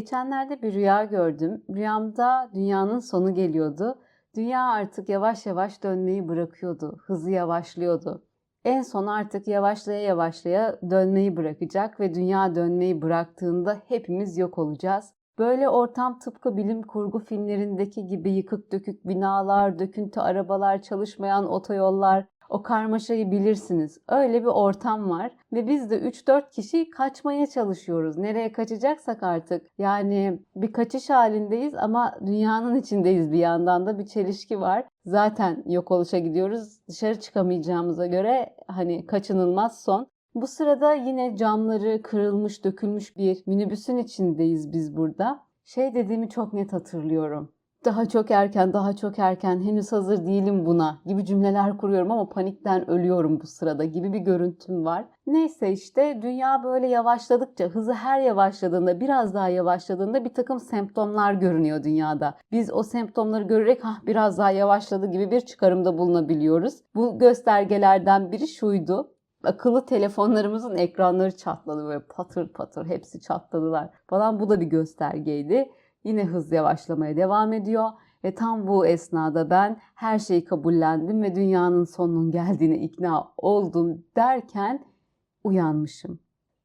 Geçenlerde bir rüya gördüm. Rüyamda dünyanın sonu geliyordu. Dünya artık yavaş yavaş dönmeyi bırakıyordu. Hızı yavaşlıyordu. En son artık yavaşlaya yavaşlaya dönmeyi bırakacak ve dünya dönmeyi bıraktığında hepimiz yok olacağız. Böyle ortam tıpkı bilim kurgu filmlerindeki gibi yıkık dökük binalar, döküntü arabalar, çalışmayan otoyollar, o karmaşayı bilirsiniz. Öyle bir ortam var ve biz de 3-4 kişi kaçmaya çalışıyoruz. Nereye kaçacaksak artık. Yani bir kaçış halindeyiz ama dünyanın içindeyiz bir yandan da bir çelişki var. Zaten yok oluşa gidiyoruz. Dışarı çıkamayacağımıza göre hani kaçınılmaz son. Bu sırada yine camları kırılmış, dökülmüş bir minibüsün içindeyiz biz burada. Şey dediğimi çok net hatırlıyorum daha çok erken, daha çok erken, henüz hazır değilim buna gibi cümleler kuruyorum ama panikten ölüyorum bu sırada gibi bir görüntüm var. Neyse işte dünya böyle yavaşladıkça, hızı her yavaşladığında, biraz daha yavaşladığında bir takım semptomlar görünüyor dünyada. Biz o semptomları görerek ha biraz daha yavaşladı gibi bir çıkarımda bulunabiliyoruz. Bu göstergelerden biri şuydu akıllı telefonlarımızın ekranları çatladı böyle patır patır hepsi çatladılar falan bu da bir göstergeydi. Yine hız yavaşlamaya devam ediyor. Ve tam bu esnada ben her şeyi kabullendim ve dünyanın sonunun geldiğine ikna oldum derken uyanmışım.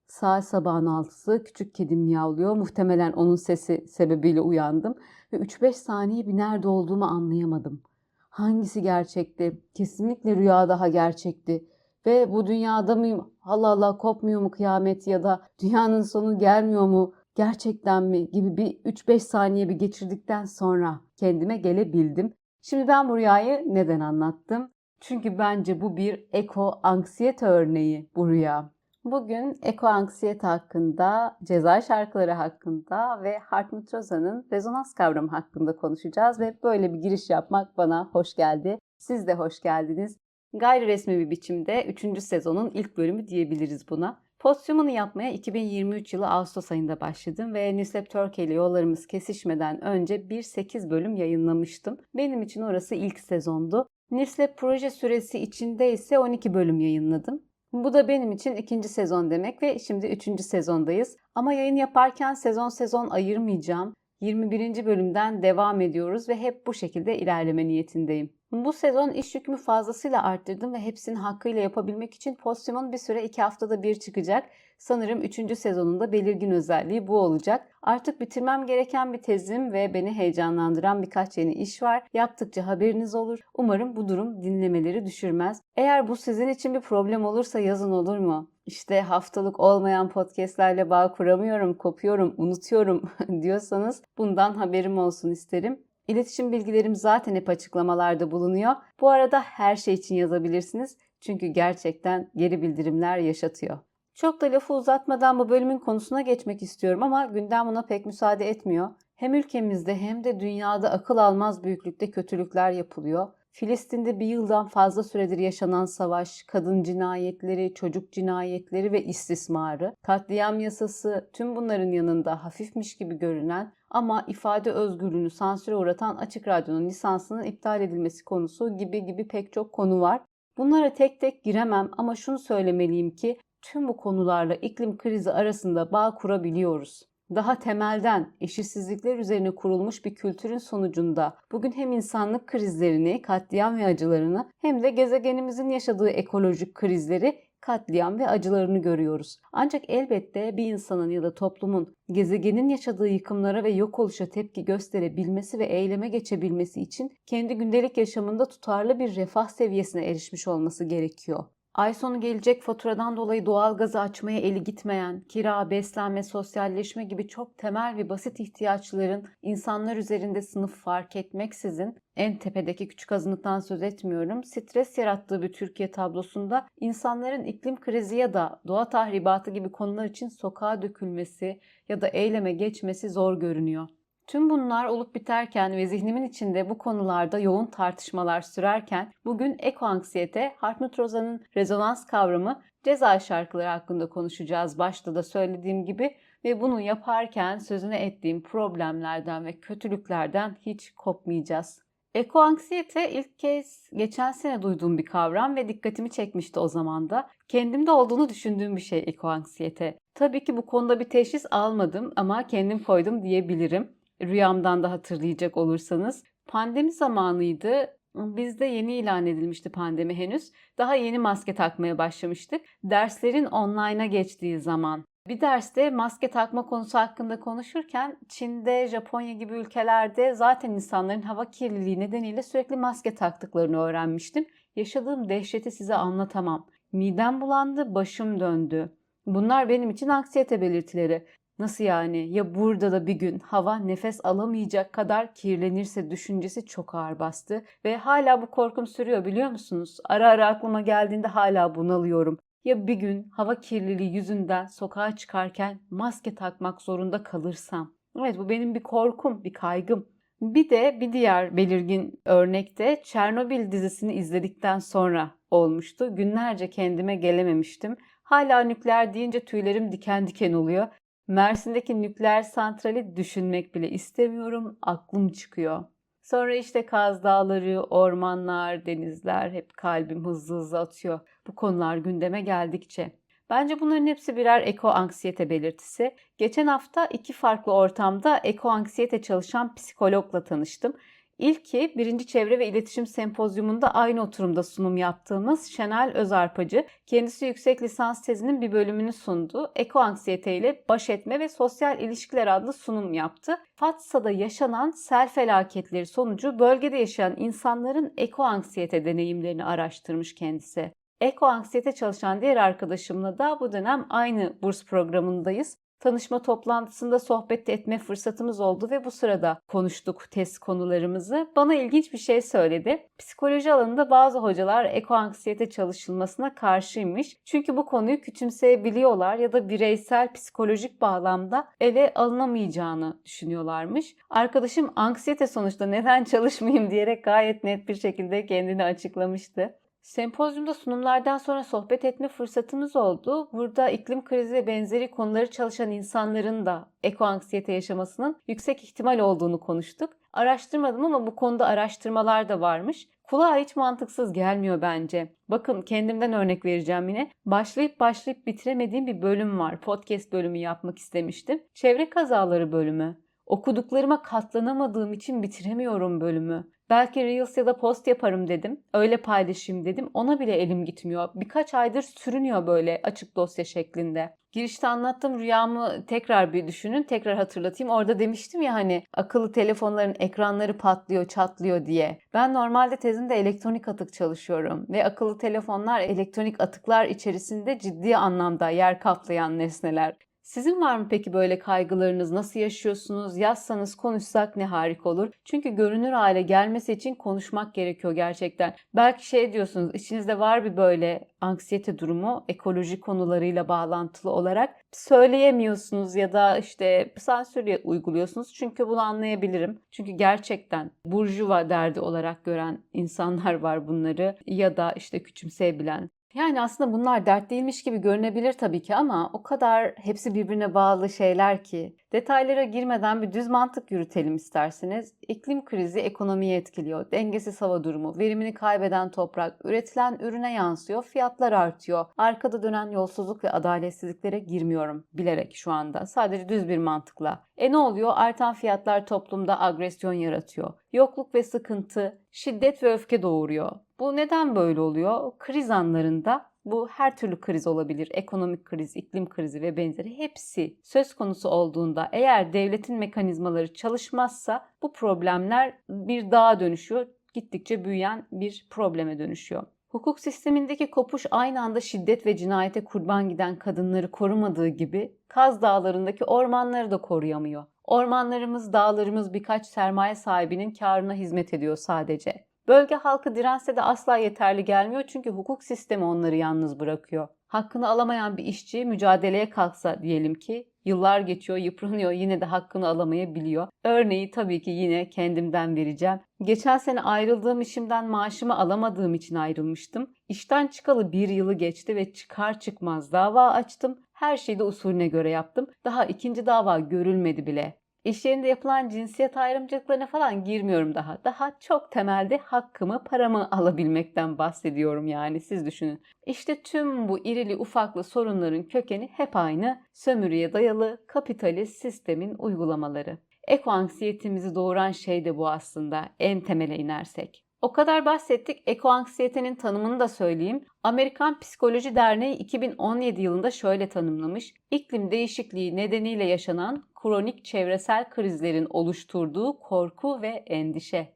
Saat sabahın altısı küçük kedim miyavlıyor. Muhtemelen onun sesi sebebiyle uyandım. Ve 3-5 saniye bir nerede olduğumu anlayamadım. Hangisi gerçekti? Kesinlikle rüya daha gerçekti. Ve bu dünyada mıyım? Allah Allah kopmuyor mu kıyamet ya da dünyanın sonu gelmiyor mu? Gerçekten mi gibi bir 3-5 saniye bir geçirdikten sonra kendime gelebildim. Şimdi ben bu rüyayı neden anlattım? Çünkü bence bu bir eko anksiyete örneği bu rüya. Bugün eko anksiyete hakkında, ceza şarkıları hakkında ve Hartmut Roza'nın rezonans kavramı hakkında konuşacağız ve böyle bir giriş yapmak bana hoş geldi. Siz de hoş geldiniz. Gayri resmi bir biçimde 3. sezonun ilk bölümü diyebiliriz buna. Postyumunu yapmaya 2023 yılı Ağustos ayında başladım ve Newslab Turkey ile yollarımız kesişmeden önce bir 8 bölüm yayınlamıştım. Benim için orası ilk sezondu. Newslab proje süresi içinde ise 12 bölüm yayınladım. Bu da benim için ikinci sezon demek ve şimdi üçüncü sezondayız. Ama yayın yaparken sezon sezon ayırmayacağım. 21. bölümden devam ediyoruz ve hep bu şekilde ilerleme niyetindeyim. Bu sezon iş yükümü fazlasıyla arttırdım ve hepsini hakkıyla yapabilmek için Postum'un bir süre iki haftada bir çıkacak. Sanırım 3. sezonunda belirgin özelliği bu olacak. Artık bitirmem gereken bir tezim ve beni heyecanlandıran birkaç yeni iş var. Yaptıkça haberiniz olur. Umarım bu durum dinlemeleri düşürmez. Eğer bu sizin için bir problem olursa yazın olur mu? İşte haftalık olmayan podcastlerle bağ kuramıyorum, kopuyorum, unutuyorum diyorsanız bundan haberim olsun isterim. İletişim bilgilerim zaten hep açıklamalarda bulunuyor. Bu arada her şey için yazabilirsiniz. Çünkü gerçekten geri bildirimler yaşatıyor. Çok da lafı uzatmadan bu bölümün konusuna geçmek istiyorum ama gündem buna pek müsaade etmiyor. Hem ülkemizde hem de dünyada akıl almaz büyüklükte kötülükler yapılıyor. Filistin'de bir yıldan fazla süredir yaşanan savaş, kadın cinayetleri, çocuk cinayetleri ve istismarı, katliam yasası tüm bunların yanında hafifmiş gibi görünen ama ifade özgürlüğünü sansüre uğratan Açık Radyo'nun lisansının iptal edilmesi konusu gibi gibi pek çok konu var. Bunlara tek tek giremem ama şunu söylemeliyim ki tüm bu konularla iklim krizi arasında bağ kurabiliyoruz daha temelden eşitsizlikler üzerine kurulmuş bir kültürün sonucunda bugün hem insanlık krizlerini, katliam ve acılarını hem de gezegenimizin yaşadığı ekolojik krizleri katliam ve acılarını görüyoruz. Ancak elbette bir insanın ya da toplumun gezegenin yaşadığı yıkımlara ve yok oluşa tepki gösterebilmesi ve eyleme geçebilmesi için kendi gündelik yaşamında tutarlı bir refah seviyesine erişmiş olması gerekiyor. Ay sonu gelecek faturadan dolayı doğalgazı açmaya eli gitmeyen, kira, beslenme, sosyalleşme gibi çok temel ve basit ihtiyaçların insanlar üzerinde sınıf fark etmeksizin en tepedeki küçük azınlıktan söz etmiyorum. Stres yarattığı bir Türkiye tablosunda insanların iklim krizi ya da doğa tahribatı gibi konular için sokağa dökülmesi ya da eyleme geçmesi zor görünüyor. Tüm bunlar olup biterken ve zihnimin içinde bu konularda yoğun tartışmalar sürerken bugün ekoanksiyete, Hartmut Roza'nın rezonans kavramı ceza şarkıları hakkında konuşacağız başta da söylediğim gibi ve bunu yaparken sözüne ettiğim problemlerden ve kötülüklerden hiç kopmayacağız. Ekoanksiyete ilk kez geçen sene duyduğum bir kavram ve dikkatimi çekmişti o zaman da. Kendimde olduğunu düşündüğüm bir şey ekoanksiyete. Tabii ki bu konuda bir teşhis almadım ama kendim koydum diyebilirim. Rüyamdan da hatırlayacak olursanız. Pandemi zamanıydı. Bizde yeni ilan edilmişti pandemi henüz. Daha yeni maske takmaya başlamıştık. Derslerin online'a geçtiği zaman. Bir derste maske takma konusu hakkında konuşurken Çin'de, Japonya gibi ülkelerde zaten insanların hava kirliliği nedeniyle sürekli maske taktıklarını öğrenmiştim. Yaşadığım dehşeti size anlatamam. Midem bulandı, başım döndü. Bunlar benim için anksiyete belirtileri. Nasıl yani? Ya burada da bir gün hava nefes alamayacak kadar kirlenirse düşüncesi çok ağır bastı ve hala bu korkum sürüyor biliyor musunuz? Ara ara aklıma geldiğinde hala bunalıyorum. Ya bir gün hava kirliliği yüzünden sokağa çıkarken maske takmak zorunda kalırsam? Evet bu benim bir korkum, bir kaygım. Bir de bir diğer belirgin örnekte Çernobil dizisini izledikten sonra olmuştu. Günlerce kendime gelememiştim. Hala nükleer deyince tüylerim diken diken oluyor. Mersin'deki nükleer santrali düşünmek bile istemiyorum. Aklım çıkıyor. Sonra işte Kaz Dağları, ormanlar, denizler hep kalbim hızlı hızlı atıyor. Bu konular gündeme geldikçe. Bence bunların hepsi birer eko anksiyete belirtisi. Geçen hafta iki farklı ortamda eko anksiyete çalışan psikologla tanıştım. İlki birinci çevre ve iletişim sempozyumunda aynı oturumda sunum yaptığımız Şenel Özarpacı. Kendisi yüksek lisans tezinin bir bölümünü sundu. Eko anksiyete ile baş etme ve sosyal ilişkiler adlı sunum yaptı. Fatsa'da yaşanan sel felaketleri sonucu bölgede yaşayan insanların eko anksiyete deneyimlerini araştırmış kendisi. Eko anksiyete çalışan diğer arkadaşımla da bu dönem aynı burs programındayız tanışma toplantısında sohbet etme fırsatımız oldu ve bu sırada konuştuk test konularımızı. Bana ilginç bir şey söyledi. Psikoloji alanında bazı hocalar ekoanksiyete çalışılmasına karşıymış. Çünkü bu konuyu küçümseyebiliyorlar ya da bireysel psikolojik bağlamda ele alınamayacağını düşünüyorlarmış. Arkadaşım anksiyete sonuçta neden çalışmayayım diyerek gayet net bir şekilde kendini açıklamıştı. Sempozyumda sunumlardan sonra sohbet etme fırsatımız oldu. Burada iklim krizi ve benzeri konuları çalışan insanların da ekoanksiyete yaşamasının yüksek ihtimal olduğunu konuştuk. Araştırmadım ama bu konuda araştırmalar da varmış. Kulağa hiç mantıksız gelmiyor bence. Bakın kendimden örnek vereceğim yine. Başlayıp başlayıp bitiremediğim bir bölüm var. Podcast bölümü yapmak istemiştim. Çevre kazaları bölümü. Okuduklarıma katlanamadığım için bitiremiyorum bölümü. Belki Reels ya da post yaparım dedim. Öyle paylaşayım dedim. Ona bile elim gitmiyor. Birkaç aydır sürünüyor böyle açık dosya şeklinde. Girişte anlattığım rüyamı tekrar bir düşünün, tekrar hatırlatayım. Orada demiştim ya hani akıllı telefonların ekranları patlıyor, çatlıyor diye. Ben normalde tezimde elektronik atık çalışıyorum ve akıllı telefonlar elektronik atıklar içerisinde ciddi anlamda yer kaplayan nesneler. Sizin var mı peki böyle kaygılarınız? Nasıl yaşıyorsunuz? Yazsanız konuşsak ne harika olur. Çünkü görünür hale gelmesi için konuşmak gerekiyor gerçekten. Belki şey diyorsunuz içinizde var bir böyle anksiyete durumu ekoloji konularıyla bağlantılı olarak söyleyemiyorsunuz ya da işte sansür uyguluyorsunuz. Çünkü bunu anlayabilirim. Çünkü gerçekten burjuva derdi olarak gören insanlar var bunları ya da işte küçümseyebilen yani aslında bunlar dert değilmiş gibi görünebilir tabii ki ama o kadar hepsi birbirine bağlı şeyler ki. Detaylara girmeden bir düz mantık yürütelim isterseniz. İklim krizi ekonomiyi etkiliyor. Dengesiz hava durumu, verimini kaybeden toprak, üretilen ürüne yansıyor, fiyatlar artıyor. Arkada dönen yolsuzluk ve adaletsizliklere girmiyorum bilerek şu anda. Sadece düz bir mantıkla. E ne oluyor? Artan fiyatlar toplumda agresyon yaratıyor. Yokluk ve sıkıntı, şiddet ve öfke doğuruyor. Bu neden böyle oluyor? Kriz anlarında bu her türlü kriz olabilir. Ekonomik kriz, iklim krizi ve benzeri hepsi söz konusu olduğunda eğer devletin mekanizmaları çalışmazsa bu problemler bir dağa dönüşüyor. Gittikçe büyüyen bir probleme dönüşüyor. Hukuk sistemindeki kopuş aynı anda şiddet ve cinayete kurban giden kadınları korumadığı gibi Kaz Dağları'ndaki ormanları da koruyamıyor. Ormanlarımız, dağlarımız birkaç sermaye sahibinin karına hizmet ediyor sadece. Bölge halkı dirense de asla yeterli gelmiyor çünkü hukuk sistemi onları yalnız bırakıyor. Hakkını alamayan bir işçi mücadeleye kalksa diyelim ki yıllar geçiyor, yıpranıyor, yine de hakkını alamayabiliyor. Örneği tabii ki yine kendimden vereceğim. Geçen sene ayrıldığım işimden maaşımı alamadığım için ayrılmıştım. İşten çıkalı bir yılı geçti ve çıkar çıkmaz dava açtım. Her şeyi de usulüne göre yaptım. Daha ikinci dava görülmedi bile. İş yerinde yapılan cinsiyet ayrımcılıklarına falan girmiyorum daha. Daha çok temelde hakkımı, paramı alabilmekten bahsediyorum yani siz düşünün. İşte tüm bu irili ufaklı sorunların kökeni hep aynı sömürüye dayalı kapitalist sistemin uygulamaları. Eko anksiyetimizi doğuran şey de bu aslında en temele inersek. O kadar bahsettik. Eko anksiyetenin tanımını da söyleyeyim. Amerikan Psikoloji Derneği 2017 yılında şöyle tanımlamış. İklim değişikliği nedeniyle yaşanan kronik çevresel krizlerin oluşturduğu korku ve endişe.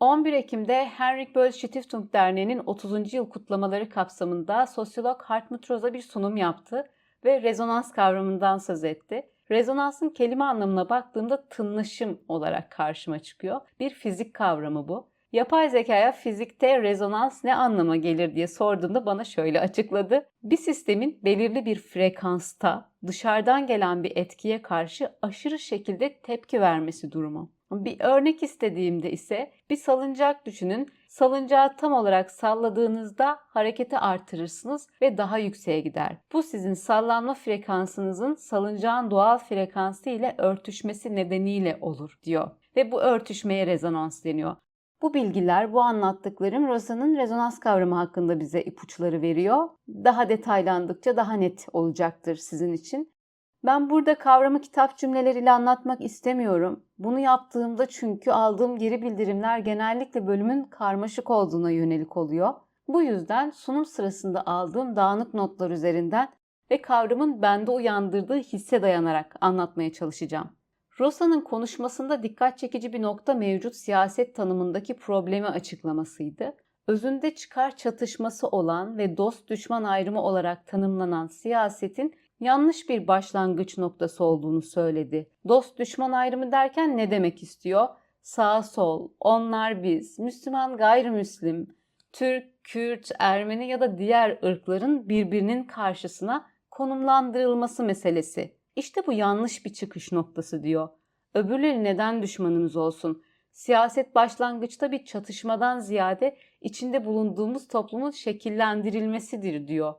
11 Ekim'de Henrik Böll Stiftung Derneği'nin 30. yıl kutlamaları kapsamında sosyolog Hartmut Rosa bir sunum yaptı ve rezonans kavramından söz etti. Rezonansın kelime anlamına baktığımda tınlaşım olarak karşıma çıkıyor. Bir fizik kavramı bu. Yapay zekaya fizikte rezonans ne anlama gelir diye sorduğumda bana şöyle açıkladı. Bir sistemin belirli bir frekansta dışarıdan gelen bir etkiye karşı aşırı şekilde tepki vermesi durumu. Bir örnek istediğimde ise bir salıncak düşünün. Salıncağı tam olarak salladığınızda hareketi artırırsınız ve daha yükseğe gider. Bu sizin sallanma frekansınızın salıncağın doğal frekansı ile örtüşmesi nedeniyle olur diyor. Ve bu örtüşmeye rezonans deniyor. Bu bilgiler, bu anlattıklarım Rosa'nın rezonans kavramı hakkında bize ipuçları veriyor. Daha detaylandıkça daha net olacaktır sizin için. Ben burada kavramı kitap cümleleriyle anlatmak istemiyorum. Bunu yaptığımda çünkü aldığım geri bildirimler genellikle bölümün karmaşık olduğuna yönelik oluyor. Bu yüzden sunum sırasında aldığım dağınık notlar üzerinden ve kavramın bende uyandırdığı hisse dayanarak anlatmaya çalışacağım. Rosa'nın konuşmasında dikkat çekici bir nokta mevcut siyaset tanımındaki problemi açıklamasıydı. Özünde çıkar çatışması olan ve dost düşman ayrımı olarak tanımlanan siyasetin yanlış bir başlangıç noktası olduğunu söyledi. Dost düşman ayrımı derken ne demek istiyor? Sağ sol, onlar biz, Müslüman gayrimüslim, Türk, Kürt, Ermeni ya da diğer ırkların birbirinin karşısına konumlandırılması meselesi. İşte bu yanlış bir çıkış noktası diyor. Öbürleri neden düşmanımız olsun? Siyaset başlangıçta bir çatışmadan ziyade içinde bulunduğumuz toplumun şekillendirilmesidir diyor.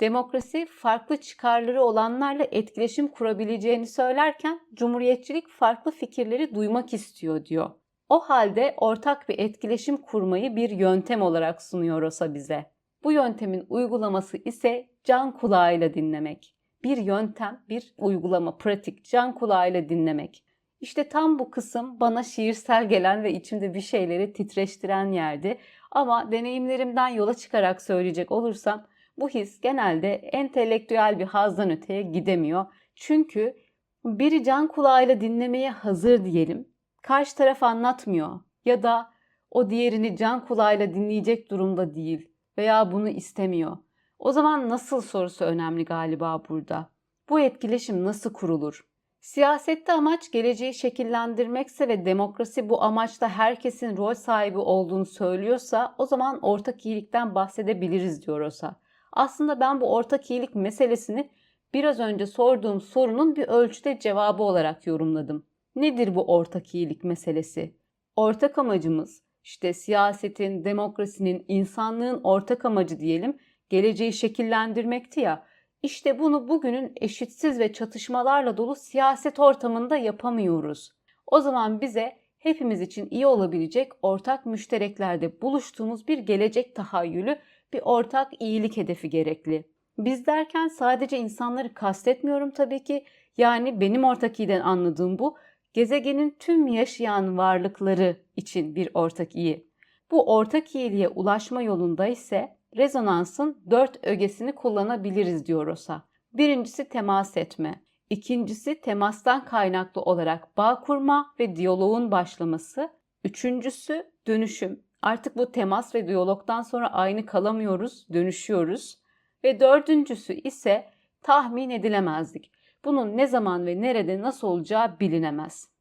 Demokrasi farklı çıkarları olanlarla etkileşim kurabileceğini söylerken cumhuriyetçilik farklı fikirleri duymak istiyor diyor. O halde ortak bir etkileşim kurmayı bir yöntem olarak sunuyor Rosa bize. Bu yöntemin uygulaması ise can kulağıyla dinlemek. Bir yöntem, bir uygulama, pratik, can kulağıyla dinlemek. İşte tam bu kısım bana şiirsel gelen ve içimde bir şeyleri titreştiren yerdi. Ama deneyimlerimden yola çıkarak söyleyecek olursam bu his genelde entelektüel bir hazdan öteye gidemiyor. Çünkü biri can kulağıyla dinlemeye hazır diyelim. Karşı taraf anlatmıyor ya da o diğerini can kulağıyla dinleyecek durumda değil veya bunu istemiyor. O zaman nasıl sorusu önemli galiba burada. Bu etkileşim nasıl kurulur? Siyasette amaç geleceği şekillendirmekse ve demokrasi bu amaçla herkesin rol sahibi olduğunu söylüyorsa o zaman ortak iyilikten bahsedebiliriz diyor Rosa. Aslında ben bu ortak iyilik meselesini biraz önce sorduğum sorunun bir ölçüde cevabı olarak yorumladım. Nedir bu ortak iyilik meselesi? Ortak amacımız işte siyasetin, demokrasinin, insanlığın ortak amacı diyelim geleceği şekillendirmekti ya. İşte bunu bugünün eşitsiz ve çatışmalarla dolu siyaset ortamında yapamıyoruz. O zaman bize hepimiz için iyi olabilecek ortak müştereklerde buluştuğumuz bir gelecek tahayyülü, bir ortak iyilik hedefi gerekli. Biz derken sadece insanları kastetmiyorum tabii ki. Yani benim ortak iyiden anladığım bu. Gezegenin tüm yaşayan varlıkları için bir ortak iyi. Bu ortak iyiliğe ulaşma yolunda ise rezonansın dört ögesini kullanabiliriz diyor Rosa. Birincisi temas etme. İkincisi temastan kaynaklı olarak bağ kurma ve diyaloğun başlaması. Üçüncüsü dönüşüm. Artık bu temas ve diyalogdan sonra aynı kalamıyoruz, dönüşüyoruz. Ve dördüncüsü ise tahmin edilemezlik. Bunun ne zaman ve nerede nasıl olacağı bilinemez.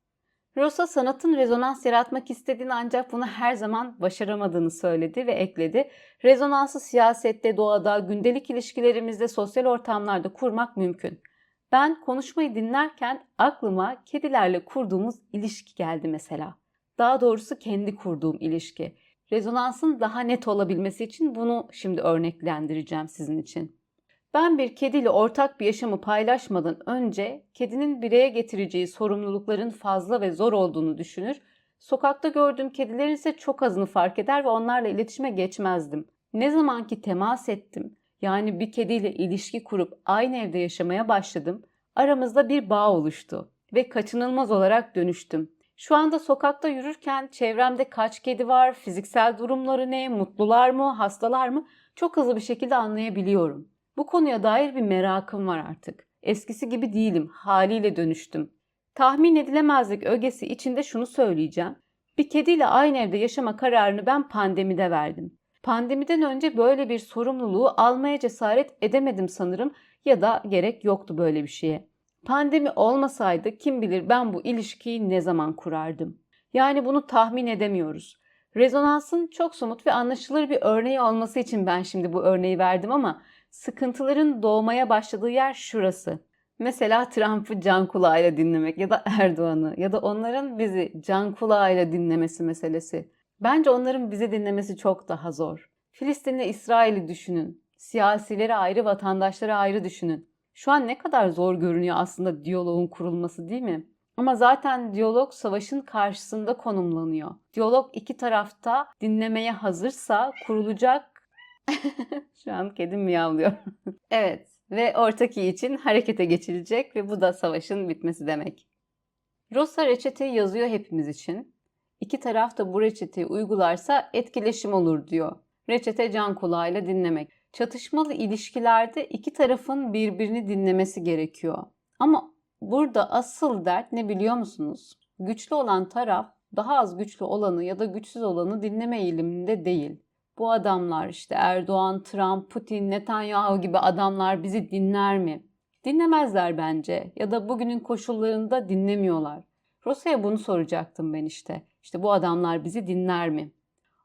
Rosa sanatın rezonans yaratmak istediğini ancak bunu her zaman başaramadığını söyledi ve ekledi. Rezonansı siyasette, doğada, gündelik ilişkilerimizde, sosyal ortamlarda kurmak mümkün. Ben konuşmayı dinlerken aklıma kedilerle kurduğumuz ilişki geldi mesela. Daha doğrusu kendi kurduğum ilişki. Rezonansın daha net olabilmesi için bunu şimdi örneklendireceğim sizin için. Ben bir kediyle ortak bir yaşamı paylaşmadan önce kedinin bireye getireceği sorumlulukların fazla ve zor olduğunu düşünür, sokakta gördüğüm kedilerin ise çok azını fark eder ve onlarla iletişime geçmezdim. Ne zaman ki temas ettim, yani bir kediyle ilişki kurup aynı evde yaşamaya başladım, aramızda bir bağ oluştu ve kaçınılmaz olarak dönüştüm. Şu anda sokakta yürürken çevremde kaç kedi var, fiziksel durumları ne, mutlular mı, hastalar mı çok hızlı bir şekilde anlayabiliyorum. Bu konuya dair bir merakım var artık. Eskisi gibi değilim, haliyle dönüştüm. Tahmin edilemezlik ögesi içinde şunu söyleyeceğim. Bir kediyle aynı evde yaşama kararını ben pandemide verdim. Pandemiden önce böyle bir sorumluluğu almaya cesaret edemedim sanırım ya da gerek yoktu böyle bir şeye. Pandemi olmasaydı kim bilir ben bu ilişkiyi ne zaman kurardım. Yani bunu tahmin edemiyoruz. Rezonansın çok somut ve anlaşılır bir örneği olması için ben şimdi bu örneği verdim ama sıkıntıların doğmaya başladığı yer şurası. Mesela Trump'ı can kulağıyla dinlemek ya da Erdoğan'ı ya da onların bizi can kulağıyla dinlemesi meselesi. Bence onların bizi dinlemesi çok daha zor. Filistin'le İsrail'i düşünün. Siyasileri ayrı, vatandaşları ayrı düşünün. Şu an ne kadar zor görünüyor aslında diyaloğun kurulması değil mi? Ama zaten diyalog savaşın karşısında konumlanıyor. Diyalog iki tarafta dinlemeye hazırsa kurulacak... Şu an kedim miyavlıyor. evet ve ortak için harekete geçilecek ve bu da savaşın bitmesi demek. Rosa reçeteyi yazıyor hepimiz için. İki taraf da bu reçeteyi uygularsa etkileşim olur diyor. Reçete can kulağıyla dinlemek. Çatışmalı ilişkilerde iki tarafın birbirini dinlemesi gerekiyor. Ama burada asıl dert ne biliyor musunuz? Güçlü olan taraf daha az güçlü olanı ya da güçsüz olanı dinleme eğiliminde değil. Bu adamlar işte Erdoğan, Trump, Putin, Netanyahu gibi adamlar bizi dinler mi? Dinlemezler bence ya da bugünün koşullarında dinlemiyorlar. Rosa'ya bunu soracaktım ben işte. İşte bu adamlar bizi dinler mi?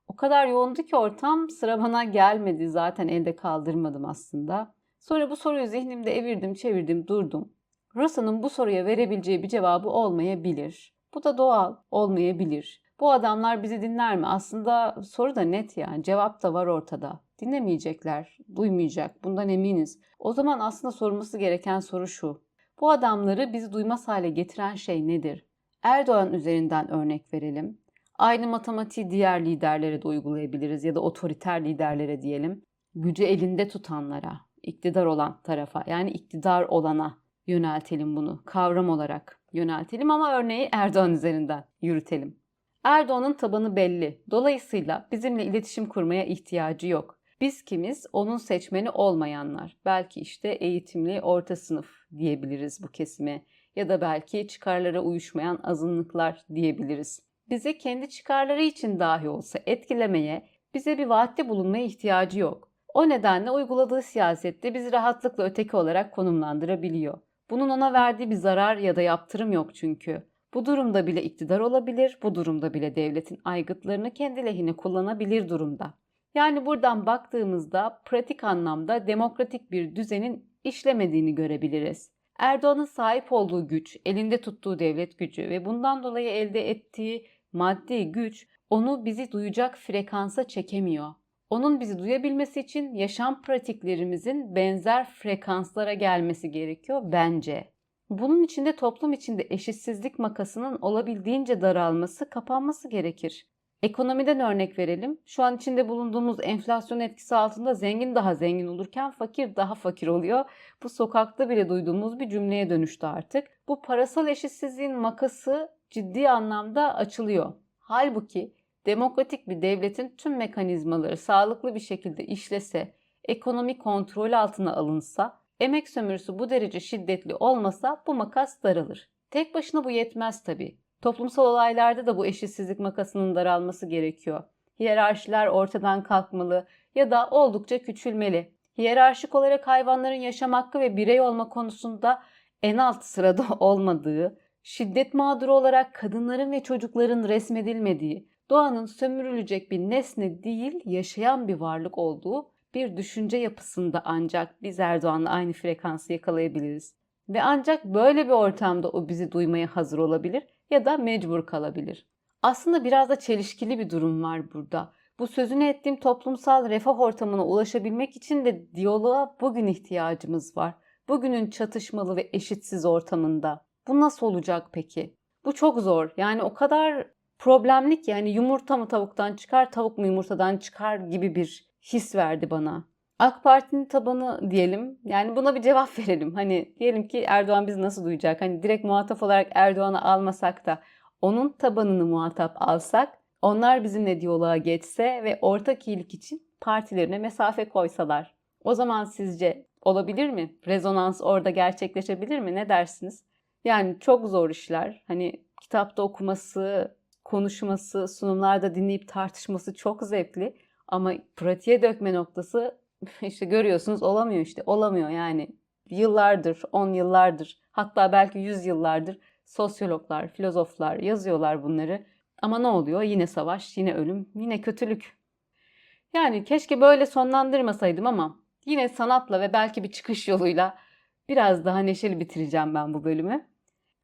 O kadar yoğundu ki ortam sıra bana gelmedi zaten elde kaldırmadım aslında. Sonra bu soruyu zihnimde evirdim çevirdim durdum. Rosa'nın bu soruya verebileceği bir cevabı olmayabilir. Bu da doğal olmayabilir. Bu adamlar bizi dinler mi? Aslında soru da net yani cevap da var ortada. Dinlemeyecekler, duymayacak bundan eminiz. O zaman aslında sorulması gereken soru şu. Bu adamları bizi duymaz hale getiren şey nedir? Erdoğan üzerinden örnek verelim. Aynı matematiği diğer liderlere de uygulayabiliriz ya da otoriter liderlere diyelim. Gücü elinde tutanlara, iktidar olan tarafa yani iktidar olana yöneltelim bunu. Kavram olarak yöneltelim ama örneği Erdoğan üzerinden yürütelim. Erdoğan'ın tabanı belli. Dolayısıyla bizimle iletişim kurmaya ihtiyacı yok. Biz kimiz? Onun seçmeni olmayanlar. Belki işte eğitimli orta sınıf diyebiliriz bu kesime ya da belki çıkarlara uyuşmayan azınlıklar diyebiliriz. Bize kendi çıkarları için dahi olsa etkilemeye, bize bir vaatte bulunmaya ihtiyacı yok. O nedenle uyguladığı siyasette bizi rahatlıkla öteki olarak konumlandırabiliyor. Bunun ona verdiği bir zarar ya da yaptırım yok çünkü. Bu durumda bile iktidar olabilir, bu durumda bile devletin aygıtlarını kendi lehine kullanabilir durumda. Yani buradan baktığımızda pratik anlamda demokratik bir düzenin işlemediğini görebiliriz. Erdoğan'ın sahip olduğu güç, elinde tuttuğu devlet gücü ve bundan dolayı elde ettiği maddi güç onu bizi duyacak frekansa çekemiyor. Onun bizi duyabilmesi için yaşam pratiklerimizin benzer frekanslara gelmesi gerekiyor bence. Bunun için de toplum içinde eşitsizlik makasının olabildiğince daralması, kapanması gerekir. Ekonomiden örnek verelim. Şu an içinde bulunduğumuz enflasyon etkisi altında zengin daha zengin olurken fakir daha fakir oluyor. Bu sokakta bile duyduğumuz bir cümleye dönüştü artık. Bu parasal eşitsizliğin makası ciddi anlamda açılıyor. Halbuki demokratik bir devletin tüm mekanizmaları sağlıklı bir şekilde işlese, ekonomi kontrol altına alınsa, emek sömürüsü bu derece şiddetli olmasa bu makas daralır. Tek başına bu yetmez tabii. Toplumsal olaylarda da bu eşitsizlik makasının daralması gerekiyor. Hiyerarşiler ortadan kalkmalı ya da oldukça küçülmeli. Hiyerarşik olarak hayvanların yaşam hakkı ve birey olma konusunda en alt sırada olmadığı, şiddet mağduru olarak kadınların ve çocukların resmedilmediği, doğanın sömürülecek bir nesne değil, yaşayan bir varlık olduğu bir düşünce yapısında ancak biz Erdoğan'la aynı frekansı yakalayabiliriz. Ve ancak böyle bir ortamda o bizi duymaya hazır olabilir ya da mecbur kalabilir. Aslında biraz da çelişkili bir durum var burada. Bu sözünü ettiğim toplumsal refah ortamına ulaşabilmek için de diyaloğa bugün ihtiyacımız var. Bugünün çatışmalı ve eşitsiz ortamında. Bu nasıl olacak peki? Bu çok zor. Yani o kadar problemli ki yani yumurta mı tavuktan çıkar, tavuk mu yumurtadan çıkar gibi bir his verdi bana. AK Parti'nin tabanı diyelim. Yani buna bir cevap verelim. Hani diyelim ki Erdoğan bizi nasıl duyacak? Hani direkt muhatap olarak Erdoğan'ı almasak da onun tabanını muhatap alsak, onlar bizimle diyaloğa geçse ve ortak iyilik için partilerine mesafe koysalar. O zaman sizce olabilir mi? Rezonans orada gerçekleşebilir mi? Ne dersiniz? Yani çok zor işler. Hani kitapta okuması, konuşması, sunumlarda dinleyip tartışması çok zevkli. Ama pratiğe dökme noktası işte görüyorsunuz olamıyor işte. Olamıyor yani. Yıllardır, on yıllardır, hatta belki yüz yıllardır sosyologlar, filozoflar yazıyorlar bunları. Ama ne oluyor? Yine savaş, yine ölüm, yine kötülük. Yani keşke böyle sonlandırmasaydım ama yine sanatla ve belki bir çıkış yoluyla biraz daha neşeli bitireceğim ben bu bölümü.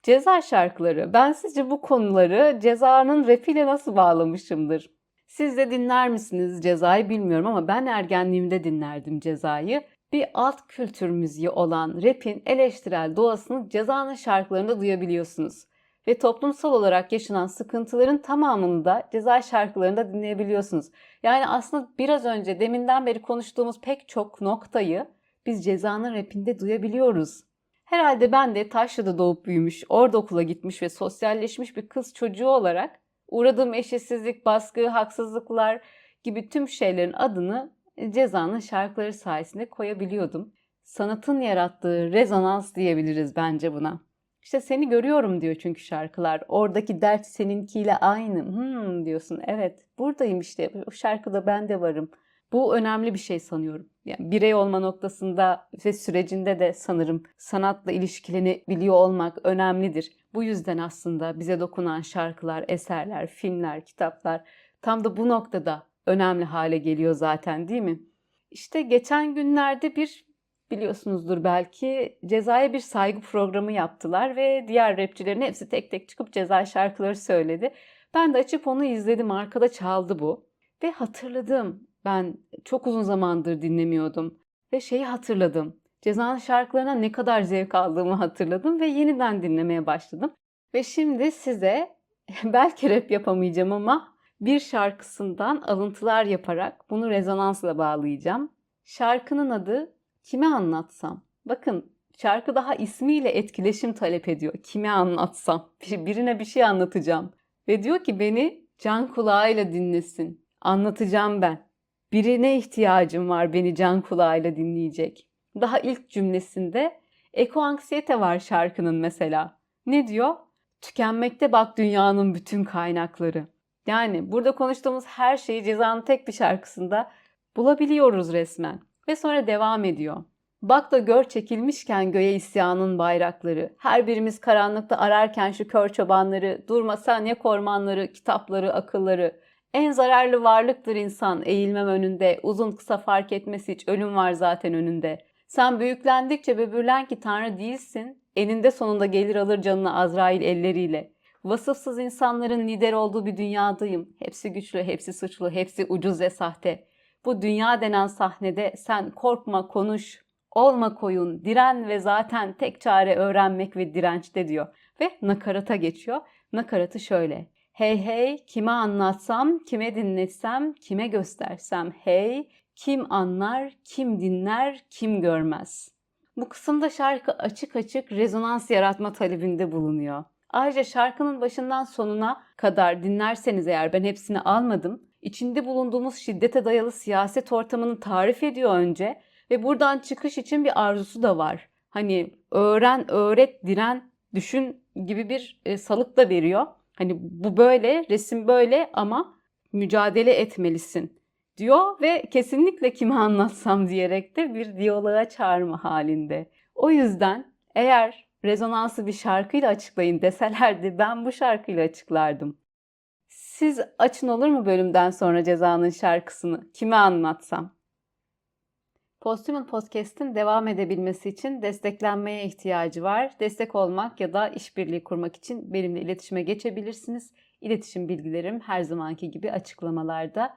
Ceza şarkıları. Ben sizce bu konuları cezanın rapiyle nasıl bağlamışımdır? Siz de dinler misiniz cezayı bilmiyorum ama ben ergenliğimde dinlerdim cezayı. Bir alt kültür müziği olan rap'in eleştirel doğasını cezanın şarkılarında duyabiliyorsunuz. Ve toplumsal olarak yaşanan sıkıntıların tamamını da ceza şarkılarında dinleyebiliyorsunuz. Yani aslında biraz önce deminden beri konuştuğumuz pek çok noktayı biz cezanın rapinde duyabiliyoruz. Herhalde ben de Taşlı'da doğup büyümüş, orada okula gitmiş ve sosyalleşmiş bir kız çocuğu olarak uğradığım eşitsizlik, baskı, haksızlıklar gibi tüm şeylerin adını cezanın şarkıları sayesinde koyabiliyordum. Sanatın yarattığı rezonans diyebiliriz bence buna. İşte seni görüyorum diyor çünkü şarkılar. Oradaki dert seninkiyle aynı. Hmm diyorsun. Evet buradayım işte. O şarkıda ben de varım. Bu önemli bir şey sanıyorum. Yani birey olma noktasında ve sürecinde de sanırım sanatla ilişkilenebiliyor olmak önemlidir. Bu yüzden aslında bize dokunan şarkılar, eserler, filmler, kitaplar tam da bu noktada önemli hale geliyor zaten değil mi? İşte geçen günlerde bir biliyorsunuzdur belki cezaya bir saygı programı yaptılar ve diğer rapçilerin hepsi tek tek çıkıp ceza şarkıları söyledi. Ben de açıp onu izledim arkada çaldı bu ve hatırladım ben çok uzun zamandır dinlemiyordum ve şeyi hatırladım. Ceza'nın şarkılarına ne kadar zevk aldığımı hatırladım ve yeniden dinlemeye başladım. Ve şimdi size belki rap yapamayacağım ama bir şarkısından alıntılar yaparak bunu rezonansla bağlayacağım. Şarkının adı Kime Anlatsam. Bakın şarkı daha ismiyle etkileşim talep ediyor. Kime anlatsam. Birine bir şey anlatacağım. Ve diyor ki beni can kulağıyla dinlesin. Anlatacağım ben. Birine ihtiyacım var beni can kulağıyla dinleyecek. Daha ilk cümlesinde eko anksiyete var şarkının mesela. Ne diyor? Tükenmekte bak dünyanın bütün kaynakları. Yani burada konuştuğumuz her şeyi cezanın tek bir şarkısında bulabiliyoruz resmen. Ve sonra devam ediyor. Bak da gör çekilmişken göğe isyanın bayrakları. Her birimiz karanlıkta ararken şu kör çobanları, durmasan ya kormanları, kitapları, akılları. En zararlı varlıktır insan eğilmem önünde. Uzun kısa fark etmesi hiç ölüm var zaten önünde. Sen büyüklendikçe böbürlen ki Tanrı değilsin. Eninde sonunda gelir alır canını Azrail elleriyle. Vasıfsız insanların lider olduğu bir dünyadayım. Hepsi güçlü, hepsi suçlu, hepsi ucuz ve sahte. Bu dünya denen sahnede sen korkma, konuş, olma koyun, diren ve zaten tek çare öğrenmek ve dirençte diyor. Ve nakarata geçiyor. Nakaratı şöyle. Hey hey kime anlatsam, kime dinletsem, kime göstersem hey, kim anlar, kim dinler, kim görmez. Bu kısımda şarkı açık açık rezonans yaratma talebinde bulunuyor. Ayrıca şarkının başından sonuna kadar dinlerseniz eğer ben hepsini almadım. İçinde bulunduğumuz şiddete dayalı siyaset ortamını tarif ediyor önce ve buradan çıkış için bir arzusu da var. Hani öğren, öğret, diren, düşün gibi bir e, salık da veriyor. Hani bu böyle, resim böyle ama mücadele etmelisin diyor ve kesinlikle kime anlatsam diyerek de bir diyaloğa çağırma halinde. O yüzden eğer rezonansı bir şarkıyla açıklayın deselerdi ben bu şarkıyla açıklardım. Siz açın olur mu bölümden sonra cezanın şarkısını? Kime anlatsam? Posthuman Podcast'in devam edebilmesi için desteklenmeye ihtiyacı var. Destek olmak ya da işbirliği kurmak için benimle iletişime geçebilirsiniz. İletişim bilgilerim her zamanki gibi açıklamalarda.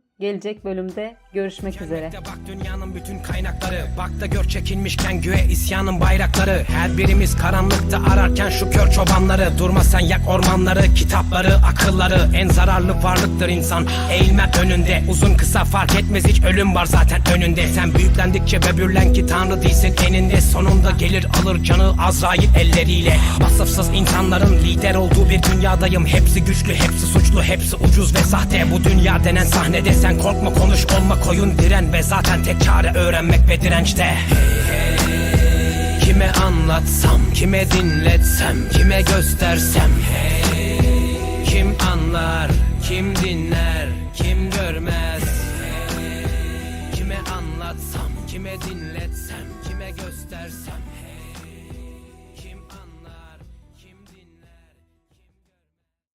Gelecek bölümde görüşmek üzere. Bak dünyanın bütün kaynakları. Bak da gör çekilmişken göğe isyanın bayrakları. Her birimiz karanlıkta ararken şu kör çobanları. Durma sen yak ormanları Kitapları akılları. En zararlı varlıktır insan. Eğilme önünde. Uzun kısa fark etmez hiç ölüm var zaten önünde. Sen büyüklendikçe böbürlen ki tanrı değilsin eninde. Sonunda gelir alır canı Azrail elleriyle. Vasıfsız insanların lider olduğu bir dünyadayım. Hepsi güçlü hepsi suçlu hepsi ucuz ve sahte. Bu dünya denen sahnede sen korkma konuş olma koyun diren Ve zaten tek çare öğrenmek ve dirençte. Kime anlatsam, kime dinletsem, kime göstersem. Kim anlar, kim dinler,